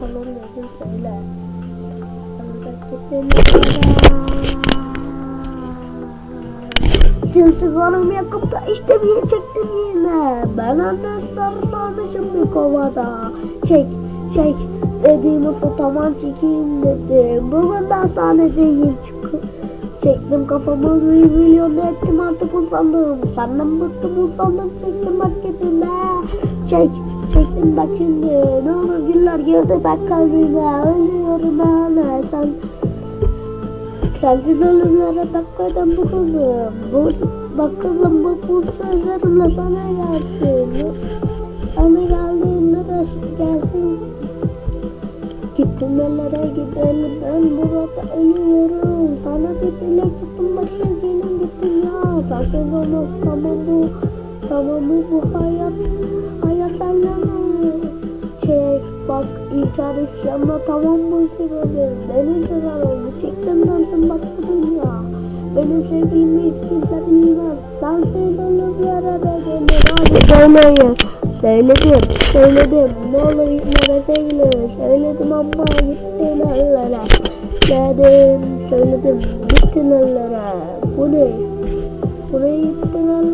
kanalın adını söyle. Sımsıklarım yakıpta işte bir çektim yine. Ben annen sarı sarmışım bir kovada. Çek çek dediğim usta tamam çekeyim dedim. Bugün de sahnedeyim çıkıp. Çektim kafamı bir milyon ettim artık usandım. Senden bıktım usandım çektim bak gidime. Çek çektim bak şimdi. Ne olur güller girdi bak kalbime. Ölüyorum ben sen. Sensiz ölümlere bakmadan bu kızım. Bu, bak kızım bu, bu sözlerimle sana gelsin. Sana geldiğinde de gelsin. Gittim ellere gidelim ben burada ölüyorum. Sana bir dilek tuttum bak sevgilim gittim ya. Sensiz olmaz tamam bu. Tamam bu, bu hayat. Senden Çek bak inkar isyanla tamam bu işi böyle. Benim zararımı çektim dönsün bak bu dünya. Benim sevdiğimi hiç kimse bilmez. Sensiz ölümlere bedenir. Hadi söyleyin. Söyledim, söyledim. Ne olur gitme be sevgilim. Söyledim ama gittin ellere. Dedim, söyledim. Gittin ellere. Bu ne? Buraya gittin.